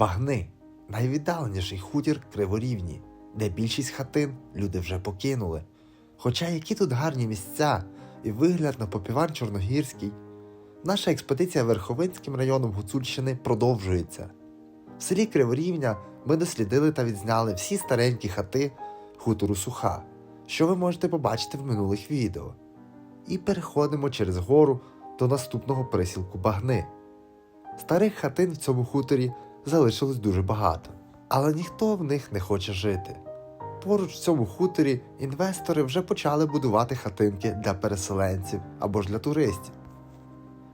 Багни найвіддаленіший хутір Криворівні, де більшість хатин люди вже покинули. Хоча які тут гарні місця і вигляд на попіван Чорногірський, наша експедиція Верховинським районом Гуцульщини продовжується. В селі Криворівня ми дослідили та відзняли всі старенькі хати хутору Суха, що ви можете побачити в минулих відео. І переходимо через гору до наступного присілку Багни. Старих хатин в цьому хуторі залишилось дуже багато, але ніхто в них не хоче жити. Поруч в цьому хуторі інвестори вже почали будувати хатинки для переселенців або ж для туристів.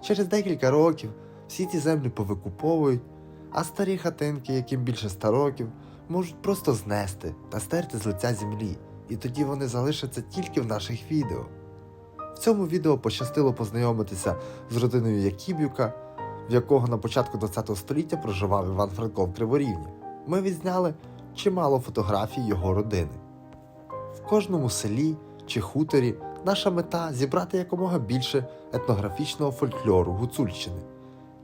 Через декілька років всі ці землі повикуповують, а старі хатинки, яким більше 100 років, можуть просто знести та стерти з лиця землі, і тоді вони залишаться тільки в наших відео. В цьому відео пощастило познайомитися з родиною Якіб'юка, в якого на початку ХХ століття проживав Іван Франко в Криворівні. Ми відзняли чимало фотографій його родини. В кожному селі чи хуторі наша мета зібрати якомога більше етнографічного фольклору Гуцульщини.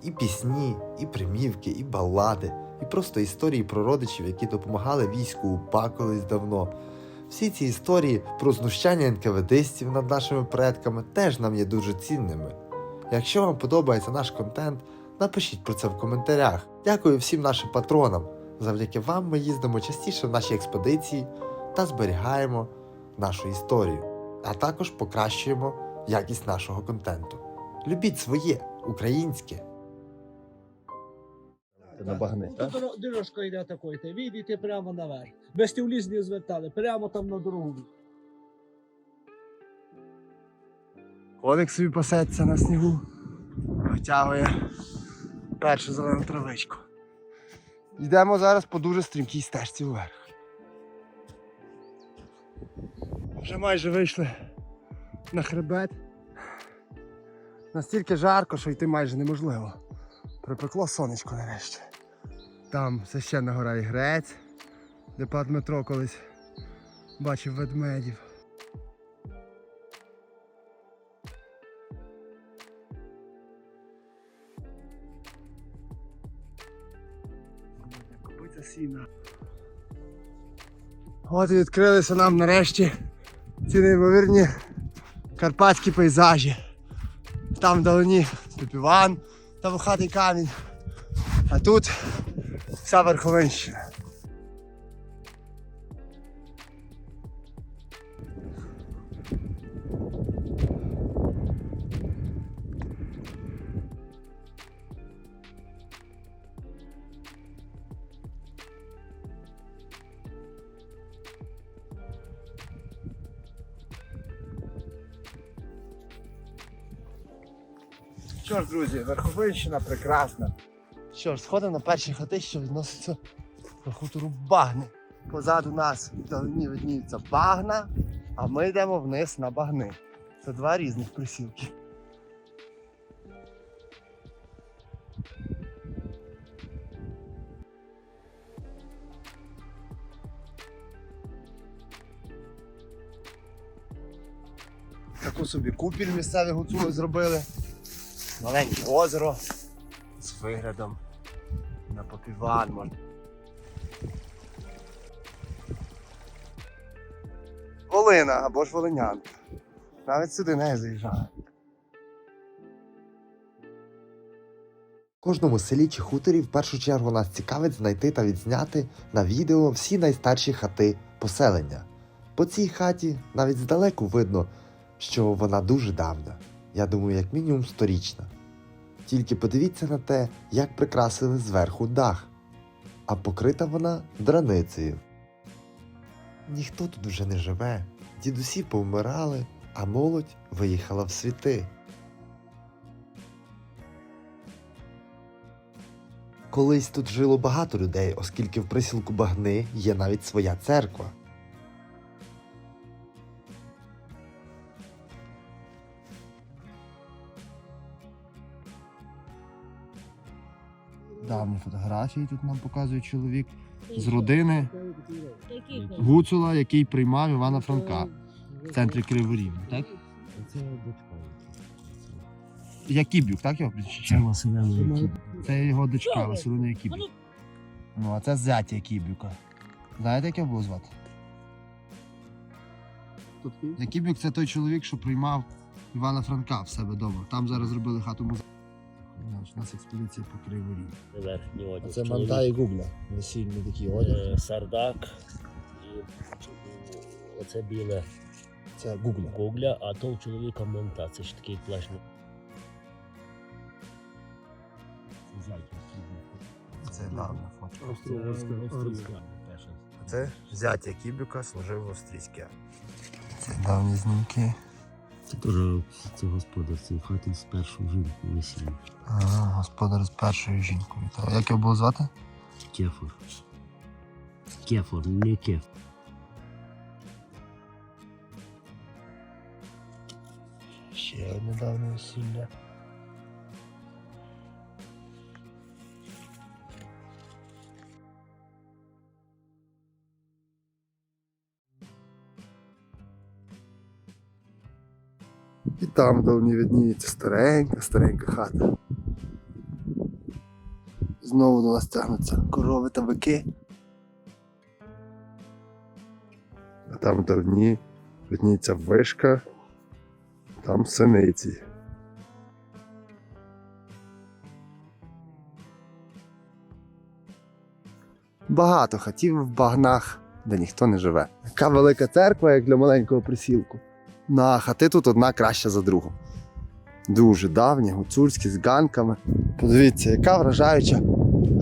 І пісні, і примівки, і балади, і просто історії про родичів, які допомагали війську УПА колись давно. Всі ці історії про знущання НКВДистів над нашими предками теж нам є дуже цінними. Якщо вам подобається наш контент, напишіть про це в коментарях. Дякую всім нашим патронам. Завдяки вам ми їздимо частіше в наші експедиції та зберігаємо нашу історію, а також покращуємо якість нашого контенту. Любіть своє українське. На багни, так? Дорожка йде такою, ти вийдете прямо наверх. Без ліс не звертали, прямо там на дорогу. Коник собі пасеться на снігу, витягує першу зелену травичку. Йдемо зараз по дуже стрімкій стежці вверх. Вже майже вийшли на хребет. Настільки жарко, що йти майже неможливо. Припекло сонечко нарешті. Там священна гора Ігрець, де пан Дмитро колись бачив ведмедів. От і відкрилися нам нарешті ці неймовірні карпатські пейзажі. Там вдалині Піпіван та вухатий камінь. А тут вся Верховинщина. Що ж, друзі, Верховинщина прекрасна. Що ж, сходимо на перші хати, що відноситься до хутору Багни. Позаду нас вдалині видніються багна, а ми йдемо вниз на багни. Це два різних присілки. Таку собі купіль місцеві гуцули зробили. Маленьке озеро з виглядом на попіван. Волина або ж волинянка. Навіть сюди не заїжджали. В кожному селі чи хуторі в першу чергу нас цікавить знайти та відзняти на відео всі найстарші хати поселення. По цій хаті навіть здалеку видно, що вона дуже давня. Я думаю, як мінімум сторічна. Тільки подивіться на те, як прикрасили зверху дах, а покрита вона драницею. Ніхто тут вже не живе, дідусі повмирали, а молодь виїхала в світи. Колись тут жило багато людей, оскільки в присілку Багни є навіть своя церква. Давні фотографії тут нам показує чоловік з родини Гуцула, який приймав Івана Франка в центрі Криворівня, так? Це дочка. Якібюк, так його? Це. Це його дочка Василина Якібюк. Ну, а це зятя Кібюка. Знаєте, як його було звати? Якібюк це той чоловік, що приймав Івана Франка в себе вдома. Там зараз зробили хату музею. У нас експедиція по Криворі. верхній одяг. Це манта і гугля. Весільний такий одяг. Е, Сардак і оце біле Це гугля. гугля, а то у чоловіка манта. Це ж такий плешний. Це давня фото. Австрійська. Це зятя Кібюка служив в австрійській армії. Це давні знімки. Теж це господар цієї хати з першою жінкою весілля. Ага, господар з першою жінкою. Так. як його було звати? Кефор. Кефор, не кеф. Ще одне давне весілля. І там давні видніється старенька, старенька хата. Знову до нас тягнуться корови та бики. А там давні видніється вишка, там синиці. Багато хатів в багнах, де ніхто не живе. Яка велика церква, як для маленького присілку. На хати тут одна краща за другу. Дуже давні, гуцульські з ганками. Подивіться, яка вражаюча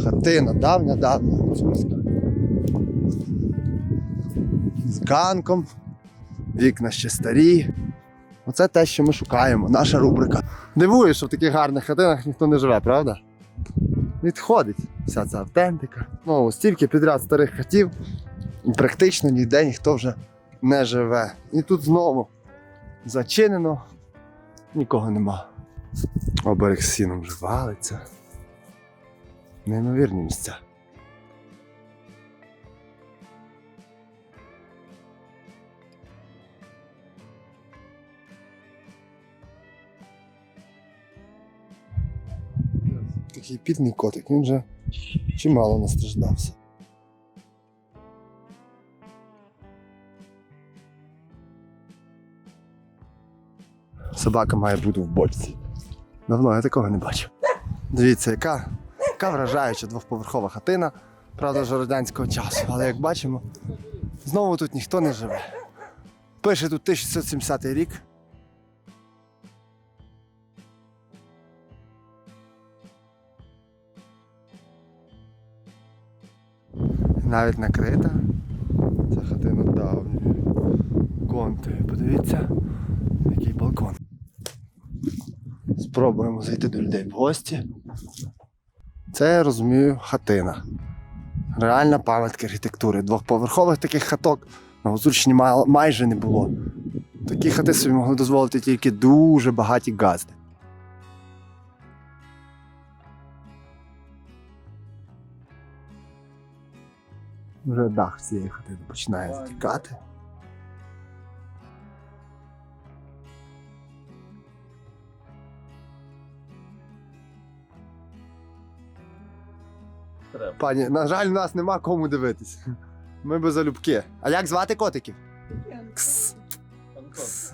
хатина, давня, давня гуцульська. З ганком, вікна ще старі. Оце те, що ми шукаємо, наша рубрика. Дивує, що в таких гарних хатинах ніхто не живе, правда? Відходить вся ця автентика. Ну, стільки підряд старих хатів, практично ніде ніхто вже не живе. І тут знову зачинено, нікого нема. Оберег з сіном вже валиться. Неймовірні місця. Такий підний котик, він вже чимало настраждався. Собака має бути в бочці. Давно я такого не бачив. Дивіться, яка, яка вражаюча двохповерхова хатина, правда, вже радянського часу. Але як бачимо, знову тут ніхто не живе. Пише тут 1670 рік. Навіть накрита. Ця хатина давньою. Контою. Подивіться, який балкон. Спробуємо зайти до людей в гості. Це, я розумію, хатина. Реальна пам'ятка архітектури. Двохповерхових таких хаток на Гуцульщині майже не було. Такі хати собі могли дозволити тільки дуже багаті газди. Вже дах цієї хатини починає затікати. Пані, на жаль, нас нема кому дивитись. Ми без залюбки. А як звати котиків? Кс. Кс.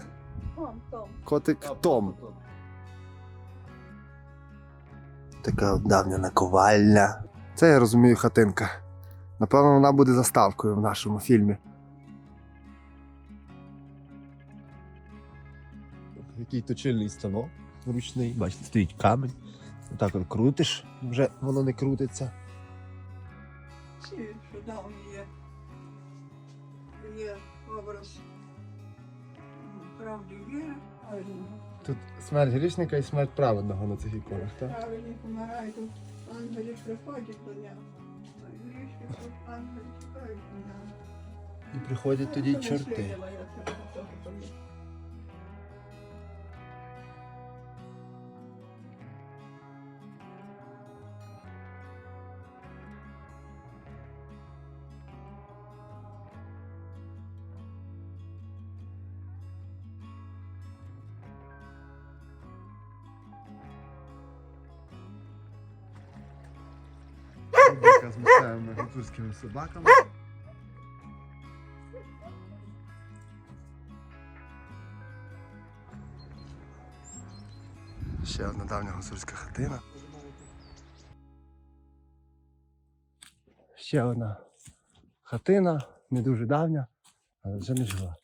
Котик Том. Така давня наковальня. Це я розумію хатинка. Напевно, вона буде заставкою в нашому фільмі. Який точильний станок ручний. Бачите, стоїть камінь. Отак от крутиш, вже воно не крутиться. Що давні є, є образ правди але Тут смерть грішника і смерть праведного на цих іконах, так? правильні помирають, тут ангелі приходять до нього. А ангелі чекають до нього. І приходять тоді й чорти. З місцевими гуцульськими собаками. Ще одна давня гуцульська хатина. Ще одна хатина, не дуже давня, але вже не жила.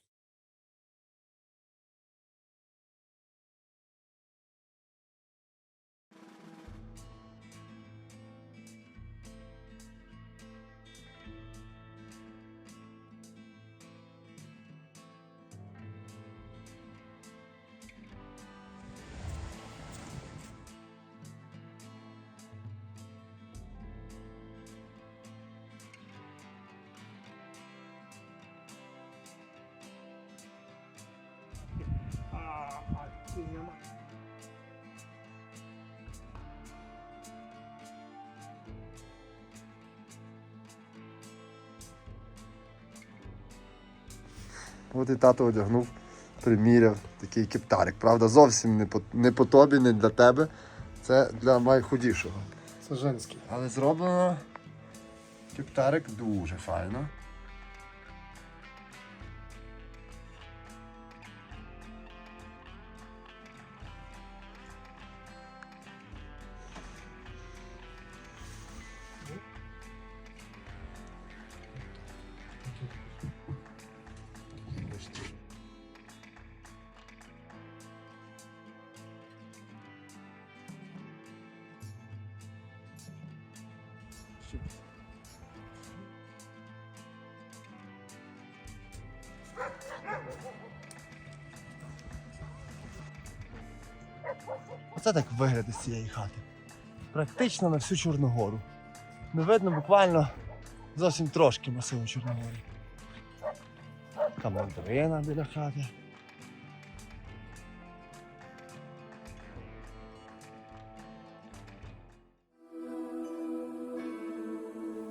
От і тато одягнув, приміряв такий кептарик. Правда, зовсім не по, не по тобі, не для тебе. Це для найхудішого. Це женський. Але зроблено кептарик дуже файно. Оце так вигляд із цієї хати. Практично на всю Чорногору. Не видно буквально зовсім трошки масиву Чорногорі. Така мандарина біля хати.